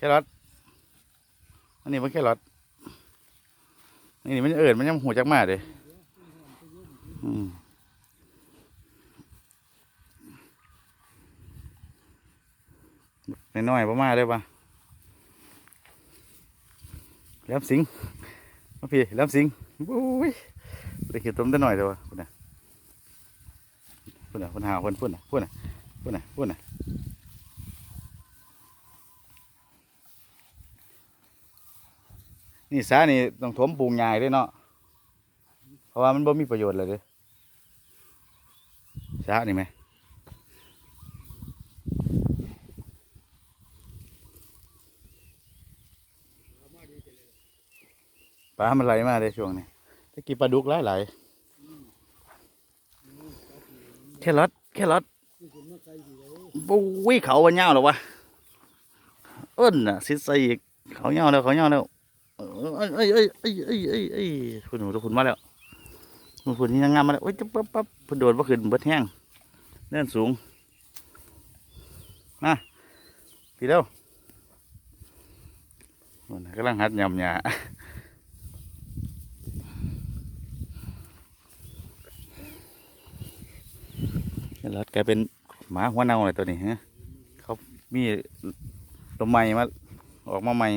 แครอทอันนี้มันแครอทนี่มันเอิดมันยังหูจักมาเลยอืมน้อยๆประมาเลยปะแหลมสิงมาพี่แหลมสิงบุ้ยได้เขียนต้มได้หน่อยเดียวพุ่นน่ะพุ่นน่ะพุ่นหาพุ่นพุ่นน่ะพุ่นน่ะพุ่นน่ะพุ่นน่ะ นี่สานี่ต้องถมปลูกใหญ่ด้วยเนาะเพราะว่ามันบ่มีประโยชน์เลยเด้อสานี่ไหมปลามันไหลมาเลยช่วงนี้ตะกี้ปลาดุกหลายหลายแครอทแครอทปุ้ยเขาวันยาหรอวะเอิ้นน่ะสิใส่อีกเขายาแล้วเขายาแล้ว เอ้ยเอ้ยเอ้ยเอ้ยเอ้ยเอ้ยคุณหนูทุกคนมาแล้วคุณคุณนี่นางงามมาแล้วโอ้ยจะปั๊บปั๊บเพิ่นโดดว่าขึ้นเบิดแห้งเนื่นสูงมาพี่เร็วนู่นกำลังหัดยำหญ้าแล้วกลายเป็นหมาหัวเน่าเลยตัวนี้ฮะเขามีตัวใหม่มาออกมาใหม่